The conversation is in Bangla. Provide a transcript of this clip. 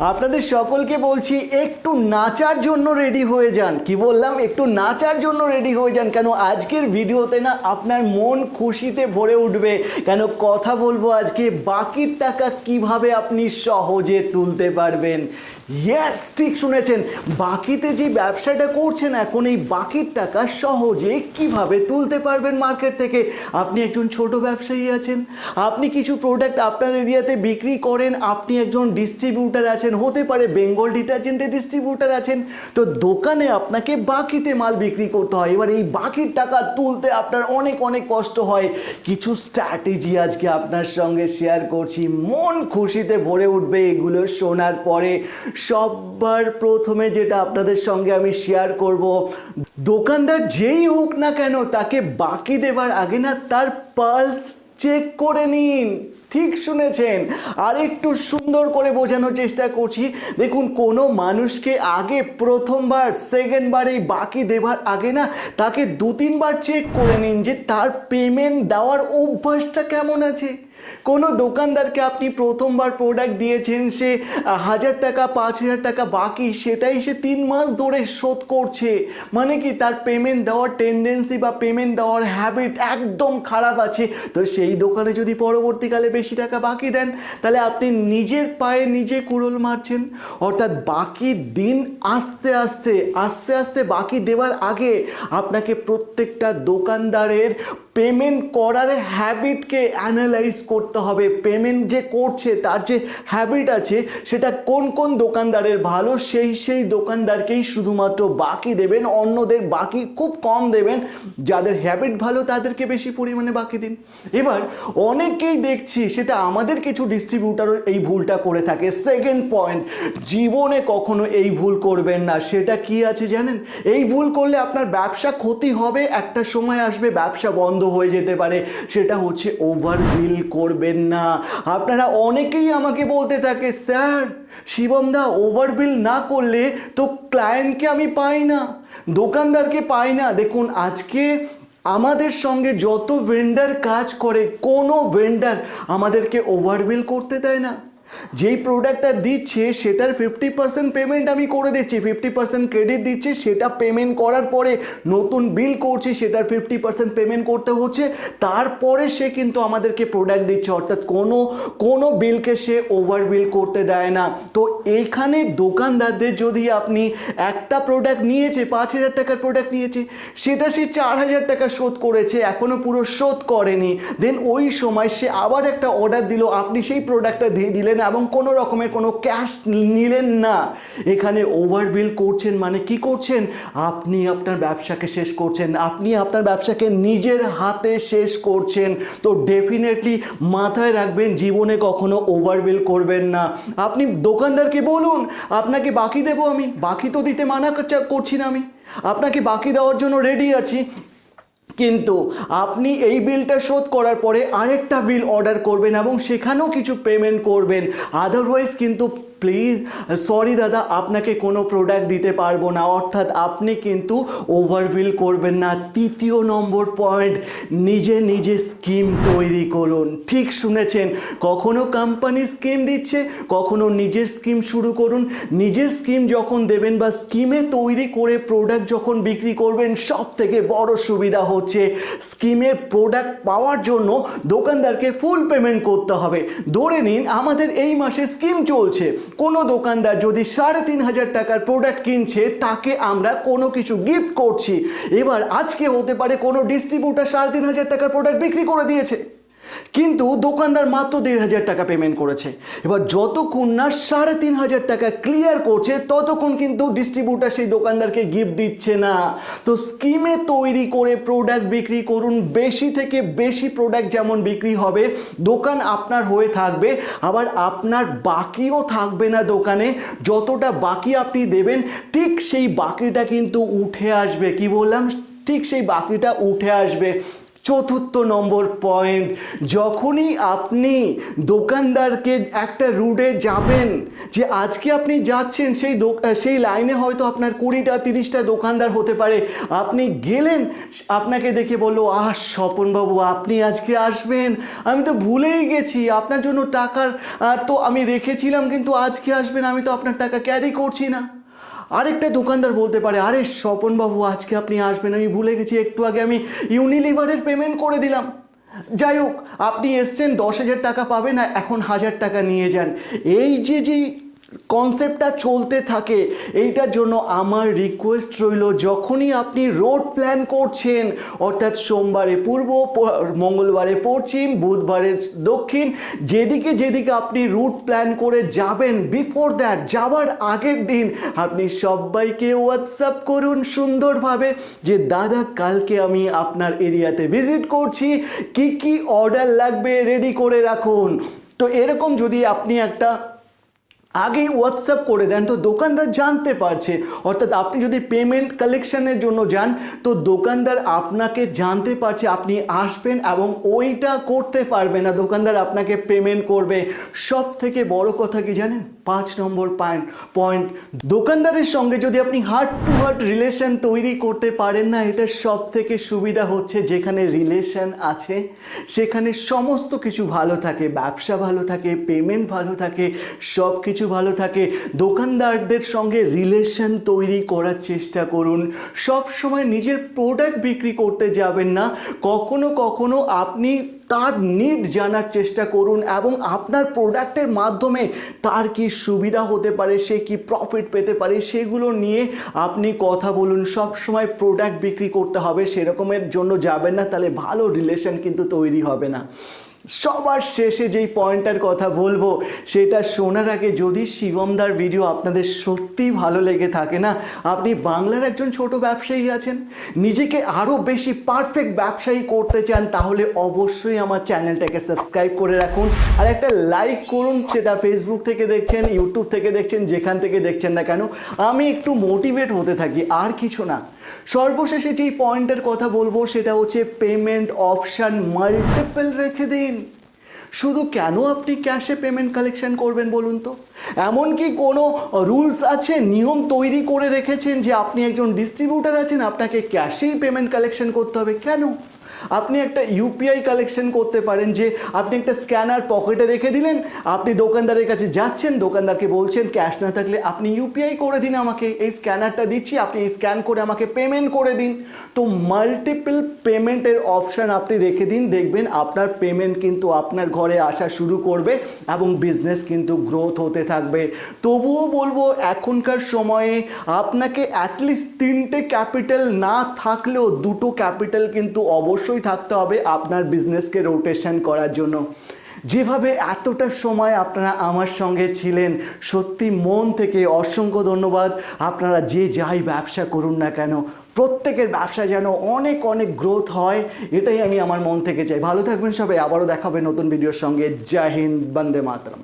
আপনাদের সকলকে বলছি, একটু নাচার জন্য রেডি হয়ে যান। কি বললাম? একটু নাচার জন্য রেডি হয়ে যান, কেন আজকের ভিডিওতে না আপনার মন খুশিতে ভরে উঠবে। কেন কথা বলব আজকে? বাকির টাকা কীভাবে আপনি সহজে তুলতে পারবেন? ইয়েস ঠিক শুনেছেন। বাকিতে যে ব্যবসাটা করছেন, এখন এই বাকির টাকা সহজে কীভাবে তুলতে পারবেন মার্কেট থেকে? আপনি একজন ছোট ব্যবসায়ী আছেন। আপনি কিছু প্রোডাক্ট আপনার এরিয়াতে বিক্রি করেন। আপনি একজন ডিস্ট্রিবিউটার আছেন। হতে পারে বেঙ্গল ডিটারজেন্টের ডিস্ট্রিবিউটার আছেন, তো দোকানে আপনাকে বাকিতে মাল বিক্রি করতে হয়। এবার এই বাকির টাকা তুলতে আপনার অনেক অনেক কষ্ট হয়। কিছু স্ট্র্যাটেজি আজকে আপনার সঙ্গে শেয়ার করছি। মন খুশিতে ভরে উঠবে এগুলো শোনার পরে। সবার প্রথমে যেটা আপনাদের সঙ্গে আমি শেয়ার করব, দোকানদার যেই হোক না কেন তাকে বাকি দেবার আগে না, তার পার্স চেক করে নিন। ঠিক শুনেছেন। আর একটু সুন্দর করে বোঝানোর চেষ্টা করছি। দেখুন, কোনো মানুষকে আগে প্রথমবার সেকেন্ডবার এই বাকি দেবার আগে না, তাকে দু তিনবার চেক করে নিন যে তার পেমেন্ট দেওয়ার অভ্যাসটা কেমন আছে। কোনো দোকানদারকে আপনি প্রথমবার প্রোডাক্ট দিয়েছেন, সে হাজার টাকা, পাঁচ হাজার টাকা বাকি, সেটাই সে তিন মাস ধরে শোধ করছে। মানে কি, তার পেমেন্ট দেওয়ার টেন্ডেন্সি বা পেমেন্ট দেওয়ার হ্যাবিট একদম খারাপ আছে। তো সেই দোকানে যদি পরবর্তীকালে বেশি টাকা বাকি দেন, তাহলে আপনি নিজের পায়ে নিজে কুড়োল মারছেন। অর্থাৎ বাকি দিন আস্তে আস্তে আস্তে আস্তে বাকি দেওয়ার আগে আপনাকে প্রত্যেকটা দোকানদারের পেমেন্ট করার হ্যাবিটকে অ্যানালাইজ করতে হবে। পেমেন্ট যে করছে, তার যে হ্যাবিট আছে, সেটা কোন কোন দোকানদারের ভালো, সেই সেই দোকানদারকেই শুধুমাত্র বাকি দেবেন, অন্যদের বাকি খুব কম দেবেন। যাদের হ্যাবিট ভালো, তাদেরকে বেশি পরিমাণে বাকি দিন। এবার অনেকেই দেখছি, সেটা আমাদের কিছু ডিস্ট্রিবিউটারও এই ভুলটা করে থাকে। সেকেন্ড পয়েন্ট জীবনে কখনো এই ভুল করবেন না। সেটা কি আছে জানেন? এই ভুল করলে আপনার ব্যবসা ক্ষতি হবে, একটা সময় আসবে ব্যবসা বন্ধ হয়ে যেতে পারে, সেটা হচ্ছে ওভার বিল করবেন না। আপনারা অনেকেই আমাকে বলতে থাকে, স্যার শিবম দা ওভার বিল না করলে তো ক্লায়েন্টকে আমি পাই না, দোকানদারকে পাই না। দেখুন, আজকে আমাদের সঙ্গে যত ভেন্ডার কাজ করে, কোনো ভেন্ডার আমাদেরকে ওভারবিল করতে দেয় না। যেই প্রোডাক্টটা দিচ্ছে, সেটার ফিফটি পার্সেন্ট পেমেন্ট আমি করে দিচ্ছি। ফিফটি পার্সেন্ট ক্রেডিট দিচ্ছি, সেটা পেমেন্ট করার পরে নতুন বিল করছি, সেটার ফিফটি পার্সেন্ট পেমেন্ট করতে হচ্ছে। তারপরে সে কিন্তু আমাদেরকে প্রোডাক্ট দিচ্ছে। অর্থাৎ কোনো কোনো বিলকে সে ওভার বিল করতে দেয় না। তো এইখানে দোকানদারদের যদি আপনি একটা প্রোডাক্ট নিয়েছে, পাঁচ হাজার টাকার প্রোডাক্ট নিয়েছে, সেটা সে চার হাজার টাকা শোধ করেছে এখনও পুরো শোধ করেনি। দেন ওই সময় সে আবার একটা অর্ডার দিল, আপনি সেই প্রোডাক্টটা দিয়ে দিলেন এবং কোনো রকমের কোনো ক্যাশ নিলেন না। এখানে ওভার বিল করছেন মানে কি করছেন? আপনি আপনার ব্যবসাকে শেষ করছেন। আপনি আপনার ব্যবসাকে নিজের হাতে শেষ করছেন। তো ডেফিনেটলি মাথায় রাখবেন, জীবনে কখনো ওভার বিল করবেন না। আপনি দোকানদারকে বলুন, আপনাকে বাকি দেবো আমি? বাকি তো দিতে মানা করছি না আমি। আপনাকে বাকি দেওয়ার জন্য রেডি আছি। কিন্তু আপনি এই বিলটা শোধ করার পরে আরেকটা বিল অর্ডার করবেন এবং সেখানেও কিছু পেমেন্ট করবেন। আদারওয়াইজ কিন্তু প্লিজ সরি দাদা, আপনাকে কোনো প্রোডাক্ট দিতে পারব না। অর্থাৎ আপনি কিন্তু ওভারবিল করবেন না। তৃতীয় নম্বর পয়েন্ট নিজে নিজে স্কিম তৈরি করুন। ঠিক শুনেছেন? কখনো কোম্পানি স্কিম দিচ্ছে, কখনো নিজের স্কিম শুরু করুন। নিজের স্কিম যখন দেবেন বা স্কিমে তৈরি করে প্রোডাক্ট যখন বিক্রি করবেন সব থেকে বড় সুবিধা হচ্ছে স্কিমে প্রোডাক্ট পাওয়ার জন্য দোকানদারকে ফুল পেমেন্ট করতে হবে। ধরে নিন, আমাদের এই মাসে স্কিম চলছে। কোনো দোকানদার যদি সাড়ে তিন হাজার টাকার প্রোডাক্ট কিনছে, তাকে আমরা কোনো কিছু গিফট করছি। এবার আজকে হতে পারে কোনো ডিস্ট্রিবিউটার সাড়ে তিন হাজার টাকার প্রোডাক্ট বিক্রি করে দিয়েছে। কিন্তু দোকানদার মাত্র দেড় হাজার টাকা পেমেন্ট করেছে। এবার যতক্ষণ না সাড়ে তিন হাজার টাকা ক্লিয়ার করছে, ততক্ষণ কিন্তু ডিস্ট্রিবিউটার সেই দোকানদারকে গিফট দিচ্ছে না। তো স্কিমে তৈরি করে প্রোডাক্ট বিক্রি করুন, বেশি থেকে বেশি প্রোডাক্ট যেমন বিক্রি হবে, দোকান আপনার হয়ে থাকবে, আবার আপনার বাকিও থাকবে না দোকানে, যতটা বাকি আপনি দেবেন, ঠিক সেই বাকিটা কিন্তু উঠে আসবে। কি বললাম? ঠিক সেই বাকিটা উঠে আসবে। চতুর্থ নম্বর পয়েন্ট, যখনই আপনি দোকানদারকে একটা রুটে যাবেন যে আজকে আপনি যাচ্ছেন, সেই সেই লাইনে হয়তো আপনার কুড়িটা, তিরিশটা দোকানদার হতে পারে। আপনি গেলেন, আপনাকে দেখে বলল, আহ, স্বপনবাবু, আপনি আজকে আসবেন? আমি তো ভুলেই গেছি, আপনার জন্য টাকার তো আমি রেখেছিলাম, কিন্তু আজকে আসবেন, আমি তো আপনার টাকা ক্যারি করছি না। আরেকটা দোকানদার বলতে পারে, আরে স্বপনবাবু, আজকে আপনি আসবেন, আমি ভুলে গেছি, একটু আগে আমি ইউনিলিভারের পেমেন্ট করে দিলাম। যাই হোক, আপনি এসছেন, দশ হাজার টাকা পাবেন না এখন হাজার টাকা নিয়ে যান। এই যে যে কনসেপ্টটা চলতে থাকে, এইটার জন্য আমার রিকোয়েস্ট রইল, যখনই আপনি রোড প্ল্যান করছেন, অর্থাৎ সোমবারে পূর্ব, মঙ্গলবারে পশ্চিম, বুধবারে দক্ষিণ, যেদিকে যেদিকে আপনি রুট প্ল্যান করে যাবেন বিফোর দ্যাট যাওয়ার আগের দিন, আপনি সবাইকে হোয়াটসঅ্যাপ করুন সুন্দরভাবে যে, দাদা, কালকে আমি আপনার এরিয়াতে ভিজিট করছি, কি কি অর্ডার লাগবে রেডি করে রাখুন। তো এরকম যদি আপনি একটা আগেই হোয়াটসঅ্যাপ করে দেন, তো দোকানদার জানতে পারছে। অর্থাৎ আপনি যদি পেমেন্ট কালেকশনের জন্য যান, তো দোকানদার আপনাকে জানতে পারছে, আপনি আসবেন এবং ওইটা করতে পারবে না। দোকানদার আপনাকে পেমেন্ট করবে। সব থেকে বড় কথা কি জানেন? পাঁচ নম্বর পয়েন্ট পয়েন্ট দোকানদারের সঙ্গে যদি আপনি হার্ট টু হার্ট রিলেশন তৈরি করতে পারেন না, এটা সব থেকে সুবিধা হচ্ছে যেখানে রিলেশন আছে, সেখানে সমস্ত কিছু ভালো থাকে, ব্যবসা ভালো থাকে পেমেন্ট ভালো থাকে সব কিছু ভালো থাকে, দোকানদারদের সঙ্গে রিলেশন তৈরি করার চেষ্টা করুন। সব সময় নিজের প্রোডাক্ট বিক্রি করতে যাবেন না। কখনো কখনো আপনি তার নিড জানার চেষ্টা করুন এবং আপনার প্রোডাক্টের মাধ্যমে তার কি সুবিধা হতে পারে, সে কি প্রফিট পেতে পারে, সেগুলো নিয়ে আপনি কথা বলুন। সব সময় প্রোডাক্ট বিক্রি করতে হবে, সেরকমের জন্য যাবেন না, তাহলে ভালো রিলেশন কিন্তু তৈরি হবে না। সবার শেষে যেই পয়েন্টটার কথা বলব, সেটা শোনার আগে যদি শিবমদার ভিডিও আপনাদের সত্যিই ভালো লেগে থাকে না, আপনি বাংলার একজন ছোট ব্যবসায়ী আছেন, নিজেকে আরও বেশি পারফেক্ট ব্যবসায়ী করতে চান, তাহলে অবশ্যই আমার চ্যানেলটাকে সাবস্ক্রাইব করে রাখুন। আর একটা লাইক করুন, সেটা ফেসবুক থেকে দেখছেন ইউটিউব থেকে দেখছেন, যেখান থেকে দেখছেন না কেন, আমি একটু মোটিভেট হতে থাকি, আর কিছু না। সর্বশেষে যেই পয়েন্টের কথা বলব, সেটা হচ্ছে পেমেন্ট অপশান মাল্টিপল রেখে দিন। শুধু কেন আপনি ক্যাশে পেমেন্ট কালেকশন করবেন বলুন তো? এমন কি কোনো রুলস আছে, নিয়ম তৈরি করে রেখেছেন যে আপনি একজন ডিস্ট্রিবিউটার আছেন, আপনাকে ক্যাশেই পেমেন্ট কালেকশন করতে হবে। কেন? আপনি একটা ইউপিআই কালেকশন করতে পারেন যে আপনি একটা স্ক্যানার পকেটে রেখে দিলেন, আপনি দোকানদারের কাছে যাচ্ছেন, দোকানদারকে বলছেন ক্যাশ না থাকলে আপনি ইউপিআই করে দিন আমাকে, এই স্ক্যানারটা দিচ্ছি, আপনি এই স্ক্যান করে আমাকে পেমেন্ট করে দিন। তো মাল্টিপল পেমেন্টের অপশান আপনি রেখে দিন, দেখবেন আপনার পেমেন্ট কিন্তু আপনার ঘরে আসা শুরু করবে এবং বিজনেস কিন্তু গ্রোথ হতে থাকবে। তবুও বলব, এখনকার সময়ে আপনাকে অ্যাটলিস্ট তিনটে ক্যাপিটাল না থাকলেও দুটো ক্যাপিটাল কিন্তু অবশ্যই থাকতে হবে আপনার বিজনেসকে রোটেশন করার জন্য। যেভাবে এতটা সময় আপনারা আমার সঙ্গে ছিলেন, সত্যি মন থেকে অসংখ্য ধন্যবাদ। আপনারা যে যাই ব্যবসা করুন না কেন, প্রত্যেকের ব্যবসা যেন অনেক অনেক গ্রোথ হয়, এটাই আমি আমার মন থেকে চাই। ভালো থাকবেন সবাই, আবারও দেখাবে নতুন ভিডিওর সঙ্গে। জয় হিন্দ, বন্দে মাতরম।